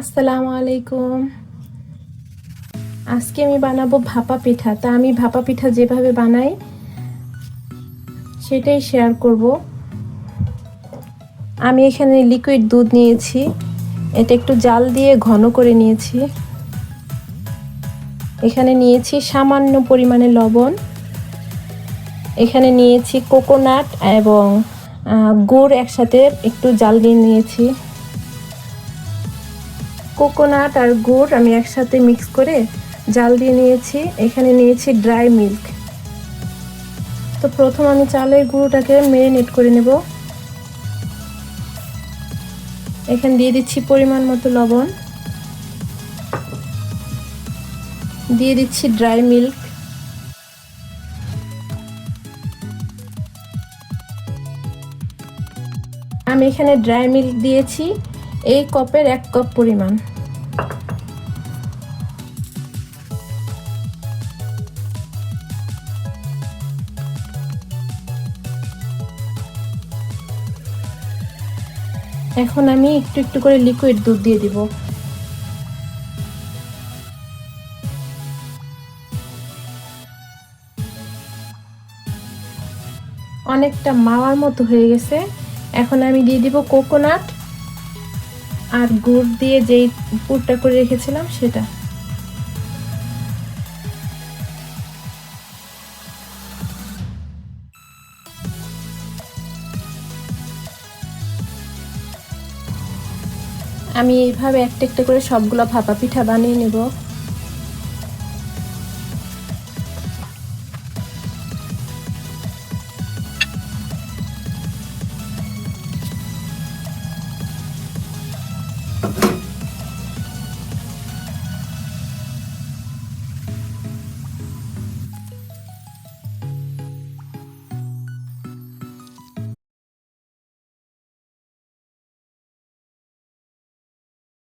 আসসালামু আলাইকুম। আজকে আমি বানাবো ভাপা পিঠা। তা আমি ভাপা পিঠা যেভাবে বানাই, সেটাই শেয়ার করব। আমি এখানে লিকুইড দুধ নিয়েছি। এটা একটু জাল দিয়ে ঘন করে নিয়েছি। এখানে নিয়েছি সামান্য পরিমাণে লবণ। এখানে নিয়েছি কোকোনাট এবং গুড় একসাথে একটু জাল দিয়ে নিয়েছি। কোকোনাট আর গুড় আমি একসাথে মিক্স করে জাল দিয়ে নিয়েছি। এখানে নিয়েছি ড্রাই মিল্ক তো প্রথম আমি চালের গুঁড়োটাকে মেরিনেট করে নেব। এখানে দিয়ে দিচ্ছি পরিমাণ মতো লবণ। দিয়ে দিচ্ছি ড্রাই মিল্ক আমি এখানে ড্রাই মিল্ক দিয়েছি। এই কপের এক কাপ পরিমাণ। এখন আমি একটু একটু করে লিকুইড দুধ দিয়ে দিব। অনেকটা মাওয়ার মতো হয়ে গেছে। এখন আমি দিয়ে দিব কোকোনাট আর গুড় দিয়ে যেই পুরটা করে রেখেছিলাম, সেটা। আমি এইভাবে একটা একটা করে সবগুলো ভাপা পিঠা বানিয়ে নেব।